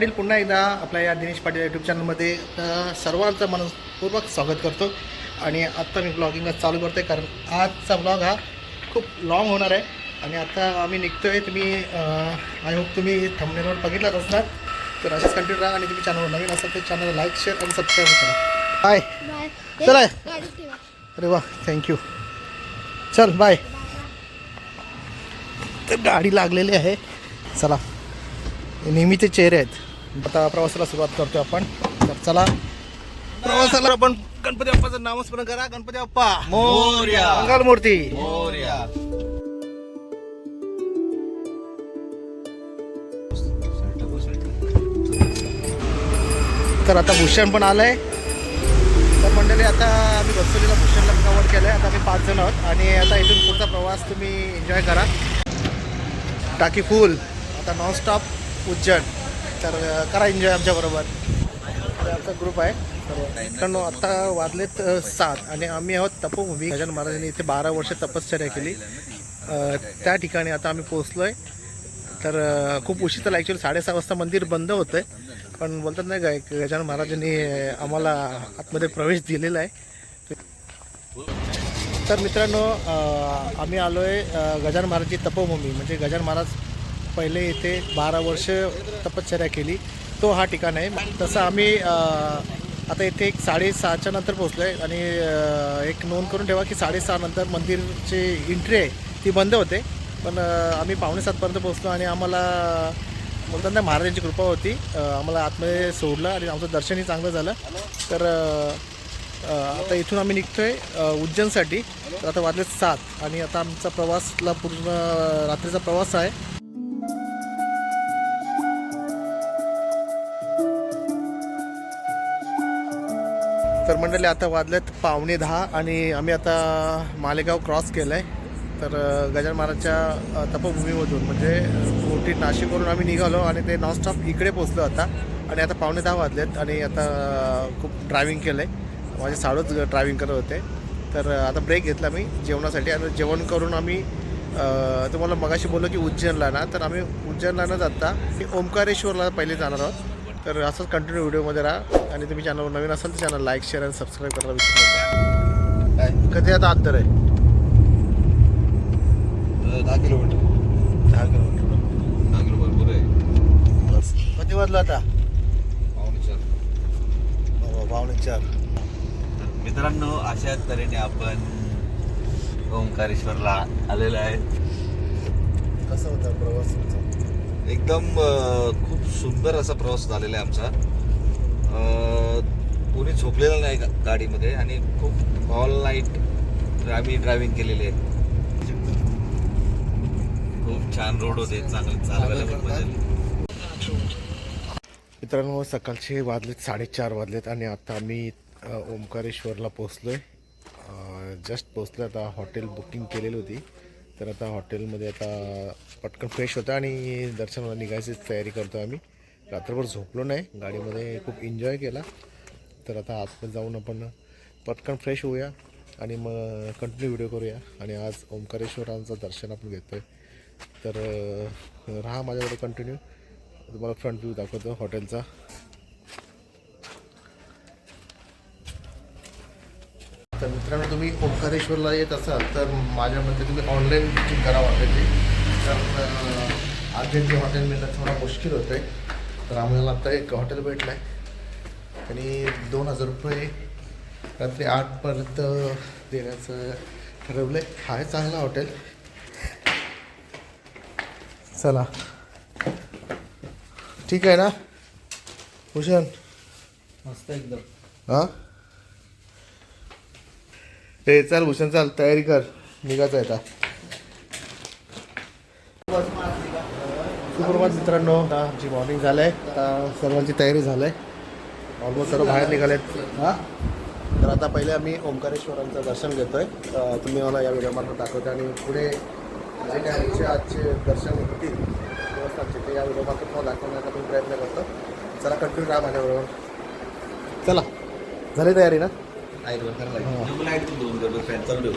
पाटील पुन्हा एकदा आपल्या या दिनेश पाटील यूट्यूब चॅनलमध्ये सर्वांचं मनपूर्वक स्वागत करतो. आणि आत्ता मी ब्लॉगिंग चालू करतो आहे कारण आजचा ब्लॉग हा खूप लॉंग होणार आहे. आणि आता आम्ही निघतो आहे तुम्ही आय होप तुम्ही थंबनेलवर बघितलाच असणार. तर असेच कंटिन्यू राहा आणि तुम्ही चॅनलवर नवीन असाल तर चॅनल लाईक शेअर आणि सबस्क्राईब करा. बाय चला. अरे वा थँक्यू चल बाय तर गाडी लागलेली आहे. चला. नेहमीचे चेहरे आहेत. आता प्रवासाला सुरुवात करतो आपण. तर चला. प्रवासाला आपण गणपती बाप्पाचं नामस्मरण करा. गणपती बाप्पा. मोरया. मंगल मूर्ती मोरया. तर आता भूषण पण आलंय. तर मंडळी आता आम्ही बसवलेला भूषणला कवर केलंय. आता आम्ही पाच जण आहोत. आणि आता इथून पुढचा प्रवास तुम्ही एन्जॉय करा. टाकी फुल आता नॉनस्टॉप उज्जैन. तर करा एन्जॉय आमच्याबरोबर आमचा ग्रुप आहे. मित्रांनो आता वाजलेत सात आणि आम्ही आहोत तपोभूमी. गजानन महाराजांनी इथे बारा वर्ष तपश्चर्या केली. त्या ठिकाणी आता आम्ही पोचलो आहे तर खूप उशीर झाला ॲक्च्युली साडेसहा वाजता मंदिर बंद होतं आहे पण बोलतात नाही काय गजान गजानन महाराजांनी आम्हाला आतमध्ये प्रवेश दिलेला आहे. तर मित्रांनो आम्ही आलो आहे गजानन महाराजची तपोभूमी. म्हणजे गजानन महाराज पहिले इथे बारा वर्ष तपश्चर्या केली. तो हा ठिकाण आहे. तसं आम्ही आता इथे एक साडेसहाच्या नंतर पोचलो आहे आणि एक नोंद करून ठेवा की साडेसहा नंतर मंदिरची एंट्री आहे ती बंद होते. पण आम्ही पावणे सातपर्यंत पोचलो आणि आम्हाला बोलतात ना महाराजांची कृपा होती. आम्हाला आतमध्ये सोडलं आणि आमचं दर्शनही चांगलं झालं. तर आता इथून आम्ही निघतो आहे उज्जैनसाठी. तर आता वाजले सात आणि आता आमचा प्रवासला पूर्ण रात्रीचा प्रवास आहे. तर मंडळी आता वाजलेत पावणे दहा आणि आम्ही आता मालेगाव क्रॉस केलं आहे तर गजान गजानन महाराजच्या तपभूमीमधून तपोभूमीमधून म्हणजे मोठी नाशिकवरून आम्ही निघालो आणि ते नॉनस्टॉप इकडे पोचलो आता. आणि आता पावणे दहा वाजलेत आणि आता खूप ड्रायव्हिंग केलं आहे माझे साडूच ड्रायव्हिंग करत होते. तर आता ब्रेक घेतला मी जेवणासाठी आणि जेवण करून आम्ही तुम्हाला मगाशी बोललो की उज्जैनला ना तर आम्ही उज्जैनला न जाता ओंकारेश्वरला पहिले जाणार आहोत. तर असंच कंटिन्यू व्हिडिओमध्ये राहा. आणि तुम्ही चॅनलवर नवीन असाल तर चॅनल लाईक शेअर आणि सबस्क्राईब करायला विसरू नका. काय? कधी आता अंतर आहे? दहा किलोमीटर. दहा किलोमीटर. दहा किलो भरपूर आहे. बस. कधी वाजलं आता? पावणे चार. पावणे चार. तर मित्रांनो अशा तऱ्हेने आपण ओंकारेश्वरला आलेलो आहे. कसं होता प्रवास तुमचा? एकदम खूप सुंदर असा प्रवास झालेला आहे आमचा. अं, कोणी झोपलेलं नाही गाडीमध्ये आणि खूप ऑल नाईट आम्ही ड्रायव्हिंग केलेली आहे. खूप छान रोड होते चांगले चालवायला पण. मित्रांनो सकाळचे वाजलेत साडेचार वाजलेत आणि आता आम्ही ओंकारेश्वरला पोचलो आहे जस्ट पोचलो आता हॉटेल बुकिंग केलेली होती. तर आता हॉटेलमध्ये आता पटकन फ्रेश होतं आणि दर्शनाला निघायची तयारी करतो आम्ही. रात्रभर झोपलो नाही. गाडीमध्ये खूप एन्जॉय केला. तर आता आतमध्ये जाऊन आपण पटकन फ्रेश होऊया आणि मग कंटिन्यू व्हिडिओ करूया. आणि आज ओंकारेश्वरांचं दर्शन आपण घेतो आहे तर राहा माझ्याकडे कंटिन्यू तुम्हाला फ्रंट व्ह्यू दाखवतो हॉटेलचा. तर मित्रांनो तुम्ही ओंकारेश्वरला येत असाल तर माझ्या मते तुम्ही ऑनलाईन बुकिंग करा हॉटेलची कारण अर्जंट हॉटेल मिळणं थोडा मुश्किल होतं आहे तर आम्हाला आता एक हॉटेल भेटलं आहे आणि दोन हजार रुपये रात्री आठपर्यंत देण्याचं ठरवलं आहे आहे चांगला हॉटेल चला. ठीक आहे ना? भूषण मस्त एकदम. हां? हे चल भूषण चाल तयारी कर. निघायचं आहे सुप्रभात मित्रांनो आमची मॉर्निंग झालं आहे आता सर्वांची तयारी झालं आहे ऑलमोस्ट सर्व बाहेर निघालेत. हां? तर आता पहिले आम्ही ओंकारेश्वरांचं दर्शन घेतो आहे तुम्ही मला या व्हिडिओमार्फत दाखवतो आणि पुढे जे काय आमचे आजचे दर्शन होतील देवस्थानचे ते या व्हिडिओमार्फत मला दाखवण्याचा मी प्रयत्न करतो. चला कंटिन्यू राहा माझ्याबरोबर. चला. झाली तयारी ना? लाइट वर कर लाइट दोन कर फॅन चालू ठेव.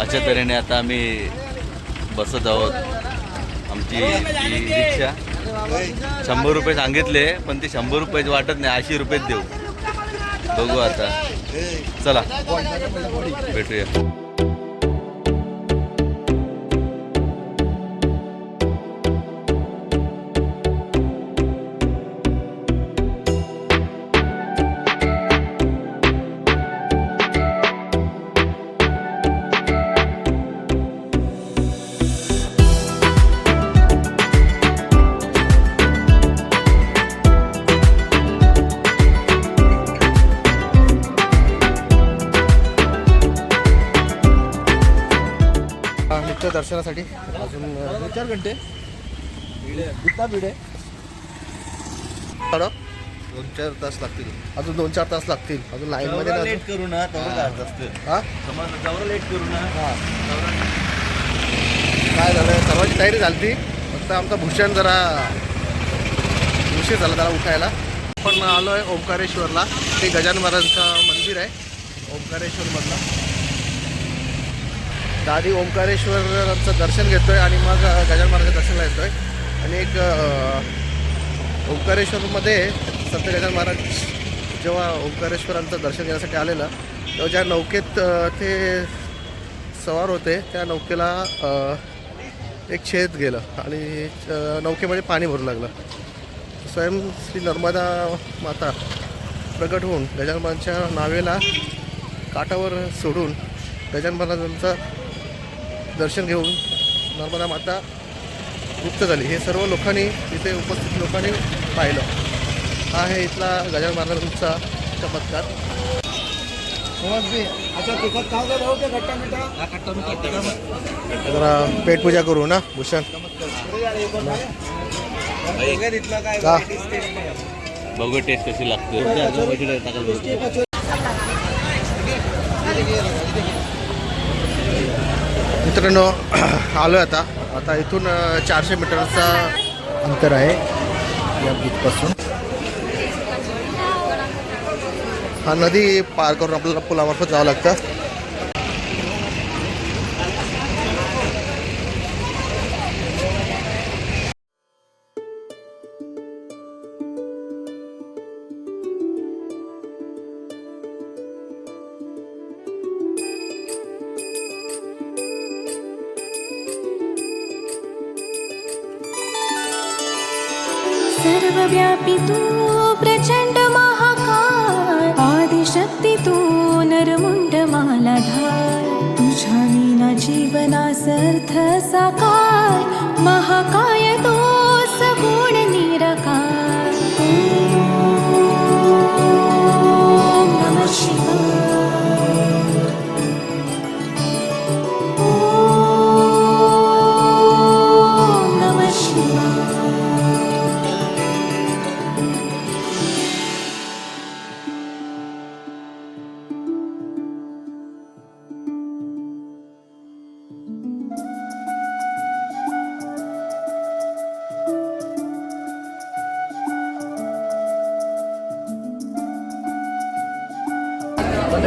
अशा तऱ्हेने आता आम्ही बसत आहोत. आमची ही रिक्षा शंभर रुपये सांगितले पण ते शंभर रुपयाचे वाटत नाही ऐंशी रुपयेच देऊ. बघू आता. चला. भेटूया. दर्शनासाठी अजून दोन चार घंटे. इतका भीड आहे. दोन चार तास लागतील. अजून दोन चार तास लागतील. अजून लाईनमध्ये ना लेट करू ना लेट करू ना काय झालं? सर्वांची तयारी झाली फक्त आमचा भूषण जरा उशीर झाला त्याला उठायला. आपण आलो आहे ओंकारेश्वरला. ते गजानन महाराजांचं मंदिर आहे. ओंकारेश्वरमधलं दादी आधी ओंकारेश्वरांचं दर्शन घेतो आहे आणि मग गजान गजानन महाराजांच्या दर्शनाला येतो आहे आणि एक ओंकारेश्वरमध्ये संत गजानन महाराज जेव्हा ओंकारेश्वरांचं दर्शन घेण्यासाठी आलेलं तेव्हा ज्या नौकेत ते सवार होते त्या नौकेला एक छेद गेलं आणि नौकेमध्ये पाणी भरू लागलं. स्वयं श्री नर्मदा माता प्रकट होऊन गजानन महाराजांच्या नावेला काठावर सोडून गजानन महाराजांचं दर्शन घेऊन नर्मदा माता गुप्त झाली. हे सर्व लोकांनी इथे उपस्थित लोकांनी पाहिलं. हा आहे इथला गजानन महाराजांचा चमत्कार. जरा पेटपूजा करू ना भूषण. का बघू टेस्ट कशी लागते. मित्रांनो आलो आता. आता इथून चारशे मीटरचा अंतर आहे या बीचपासून हा नदी पार करून आपल्याला पुलामार्फत जावं लागतं. जीवनासर्थ सकाय महाकाय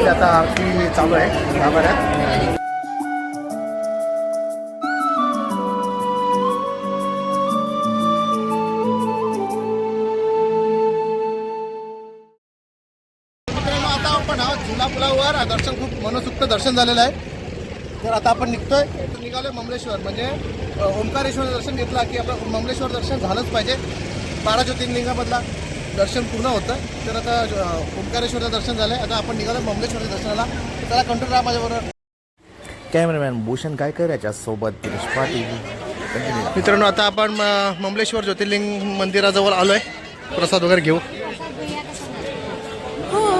आता आरती चालू आहे. गाभाऱ्यात आता आपण आहोत झुला पुलावर. दर्शन खूप मनसुक्त दर्शन झालेलं आहे. तर आता आपण निघतोय. निघालो निघालोय ममलेश्वर म्हणजे ओंकारेश्वर दर्शन घेतला की आपलं ममलेश्वर दर्शन झालंच पाहिजे. बारा ज्योतिर्लिंगामधला. दर्शन पूर्ण होतं. तर आता ओंकारेश्वरचं दर्शन झालं आहे आता आपण निघालो ममलेश्वरच्या दर्शनाला. त्याला कंट्रोल राहा माझ्याबरोबर. कॅमेरामॅन भूषण कायकर याच्या सोबत दिनेश पाटील. मित्रांनो आता आपण म- ममलेश्वर ज्योतिर्लिंग मंदिराजवळ आलो आहे प्रसाद वगैरे घेऊ. हो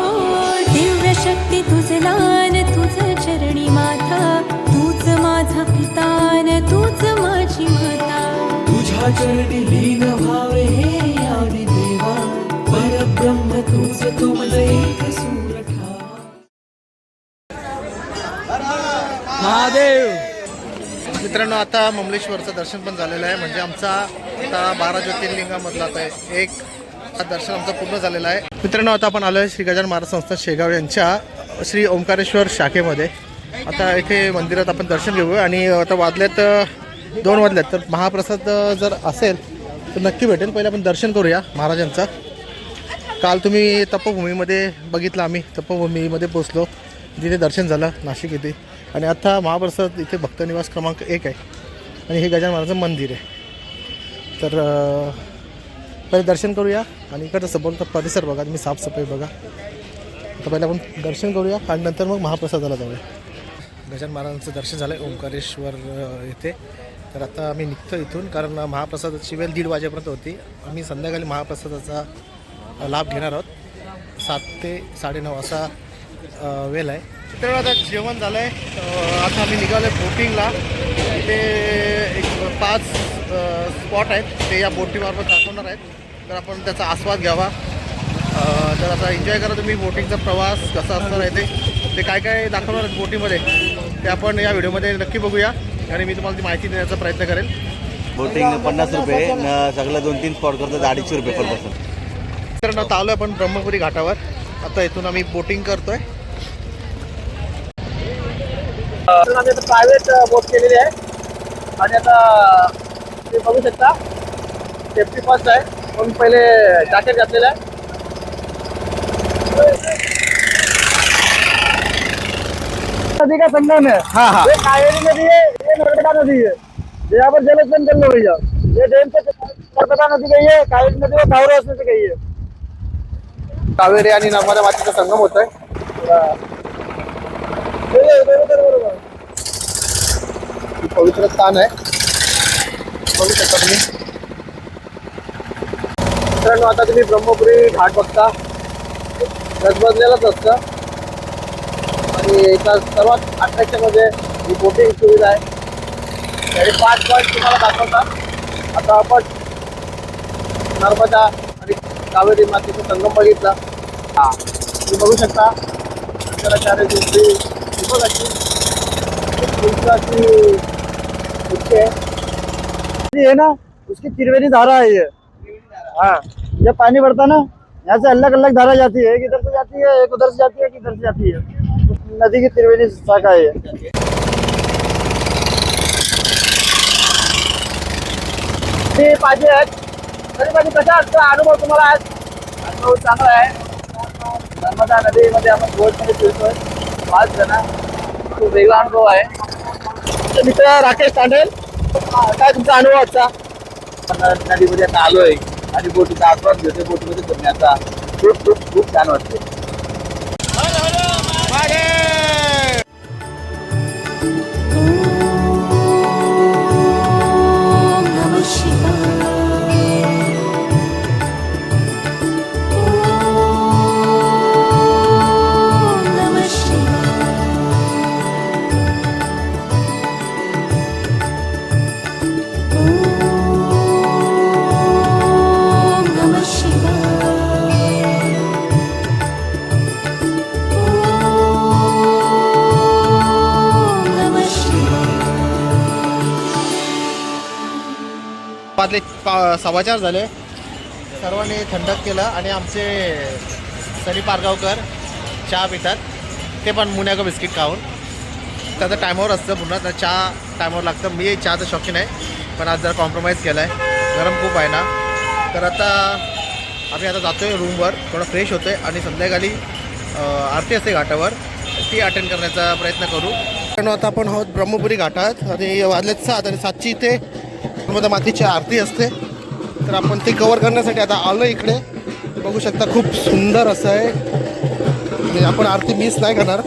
दिव्य शक्ती तुझ लान तुझ चरणी माथा तूच माझा पितान तूच माझी माता. तुझ्या चरणी लीन व्हावे हे महादेव! मित्रांनो आता ममलेश्वरचं दर्शन पण झालेलं आहे. म्हणजे आमचा आता बारा ज्योतिर्लिंगामधला आता एक दर्शन आमचं पूर्ण झालेलं आहे. मित्रांनो आता आपण आलो आहे श्री गजान महाराज संस्था शेगाव यांच्या श्री ओंकारेश्वर शाखेमध्ये. आता इथे मंदिरात आपण दर्शन घेऊ आणि आता वाजलेत दोन वाजल्यात तर महाप्रसाद जर असेल तर नक्की भेटेल. पहिले आपण दर्शन करूया महाराजांचं. काल तुम्ही तपभूमीमध्ये बघितलं आम्ही तपभूमीमध्ये पोचलो तिथे दर्शन झालं नाशिक येथे. आणि आता महाप्रसाद इथे भक्तनिवास क्रमांक एक आहे. आणि हे गजानन महाराजचं मंदिर आहे. तर पहिले दर्शन करूया आणि इकडचा संपूर्ण परिसर बघा. तुम्ही साफसफाई बघा. आता पहिले आपण दर्शन करूया आणि नंतर मग महाप्रसादाला जाऊया. गजानन महाराजांचं दर्शन झालं आहे ओंकारेश्वर येथे. तर आता आम्ही निघतो इथून कारण महाप्रसादाची वेळ दीड वाजेपर्यंत होती. आम्ही संध्याकाळी महाप्रसादाचा लाभ घेणार आहोत. सात ते साडेनऊ असा वेळ आहे. तर आता जेवण झालं आहे आता आम्ही निघालो आहे बोटिंगला. इथे एक पाच स्पॉट आहेत. ते या बोटीमार्फत दाखवणार आहेत. तर आपण त्याचा आस्वाद घ्यावा. तर आता एन्जॉय करा तुम्ही बोटिंगचा प्रवास कसा असणार आहे ते. ते काय काय दाखवणार आहेत बोटीमध्ये ते आपण या व्हिडिओमध्ये नक्की बघूया. आणि मी तुम्हाला ती माहिती देण्याचा प्रयत्न करेल. बोटिंग पन्नास रुपये सगळं दोन तीन स्पॉट करतो अडीचशे रुपये पर पर्सन तर आता आलो आपण ब्रह्मपुरी घाटावर. आता इथून आम्ही बोटिंग करतोय. प्रायव्हेट बोट केलेली आहे. आणि आता तुम्ही बघू शकता सेफ्टी फर्स्ट आहे. म्हणून पहिले जॅकेट घातलेलं आहे. नदी का संगम है हाँ. हाँ ये कावेरी नदी है ये नर्मदा नदी है यहाँ पर जल स्नान कर लो भैया ये डैम से नर्मदा नदी गई है कावेरी नदी वो कावरे रस्ते से गई है कावेरी आणि नर्मदा मातीचा संगम होत आहे पवित्र स्थान आहे. बघू शकता तुम्ही. मित्रांनो आता तुम्ही ब्रह्मपुरी घाट बघता. गजबजलेलाच असतं. आणि एका सर्वात अट्रॅक्शन म्हणजे ही बोटिंग सुविधा आहे. त्याचे पाच पॉईंट तुम्हाला दाखवतात. आता आपण नर्मदा आणि कावेरी मातीचा संगम बघितला. हा शकता। शंकराचार्य जी है ना, उसकी त्रिवेणी धारा है. ये हाँ जब पानी बढ़ता ना यहाँ से अलग अलग धारा जाती है एक इधर से जाती है एक उधर से जाती है एक इधर से जाती है नदी की त्रिवेणी शाखा है. ते पाहिजे आहेत. तरी पण अनुभव तुम्हाला आज अनुभव चांगला आहे. नर्मदा नदीमध्ये आपण बोटमध्ये फिरतोय. पाच जण. खूप वेगळा अनुभव आहे. तर मित्र राकेश तांडेल काय तुमचा अनुभव आजचा? नदीमध्ये आता आलोय आणि बोटीचा आस्वाद घेतोय. बोटीमध्ये फिरण्याचा. खूप खूप खूप छान वाटते सव्वाचार झाले. सर्वांनी थंडक केलं आणि आमचे सनी पारगावकर चहा पितात. ते पण मुन्यागं बिस्किट खाऊन. त्याचं टायमावर असतं पुन्हा तर चहा टायमावर लागतं. मी चहाचं शौकीन आहे. पण आज जरा कॉम्प्रोमाइज केला आहे गरम खूप आहे ना. तर आता आम्ही आता जातो आहे रूमवर थोडं फ्रेश होतो आहे आणि संध्याकाळी आरती असते घाटावर. ती अटेंड करण्याचा प्रयत्न करू. कारण आता आपण आहोत ब्रह्मपुरी घाटात. आणि वाजलेत सात आणि सातची इथे मातीची आरती असते. तर आपण ते कवर करण्यासाठी आता आलो इकडे. बघू शकता खूप सुंदर असं आहे. म्हणजे आपण आरती मिस नाही करणार.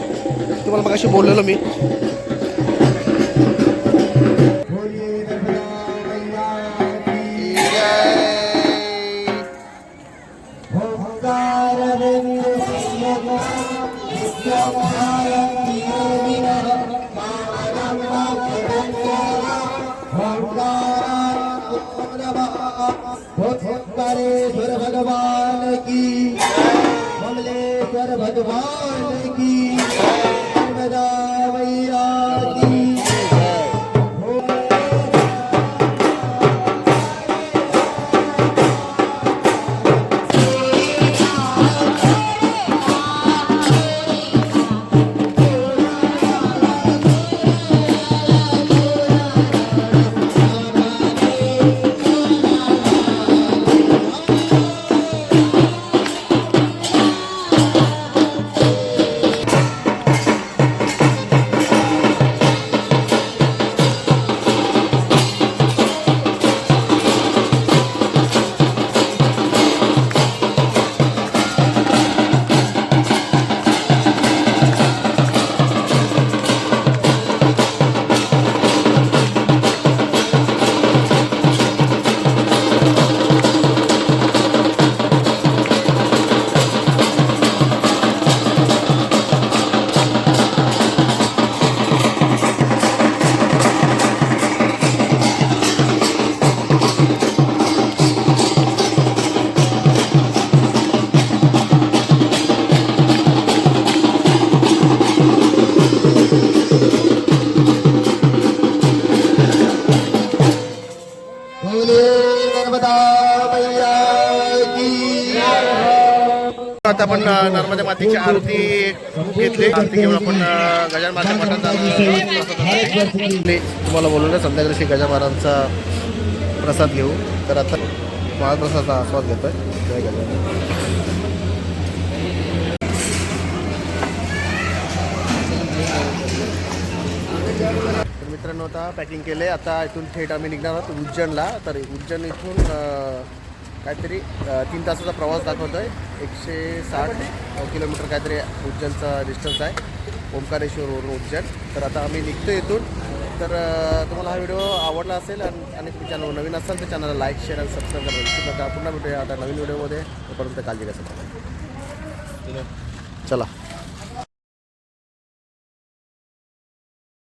तुम्हाला मग अशी बोललेलो मी. आपण नर्मदा मातेची आरती घेतली. आरती घेऊन आपण गजान महाराज मठात तुम्हाला बोललो ना संध्याकाळी श्री महाराजांचा प्रसाद घेऊ. तर आता महाप्रसादाचा आस्वाद घेतोय. जय गजान मित्रांनो आता पॅकिंग केले आता इथून थेट आम्ही निघणार आहोत उज्जैनला. तर उज्जैन इथून काहीतरी तीन तासाचा प्रवास दाखवतो आहे एकशे साठ किलोमीटर काहीतरी उज्जैनचा डिस्टन्स आहे. ओंकारेश्वरवरून उज्जैन. तर आता आम्ही निघतो इथून. तर तुम्हाला हा व्हिडिओ आवडला असेल आणि तुम्ही चॅनल नवीन असाल तर चॅनलला लाईक शेअर आणि सबस्क्राईब करा विसरू नका. पुन्हा भेटूया आता नवीन व्हिडिओमध्ये. तोपर्यंत काळजी घ्या. चला.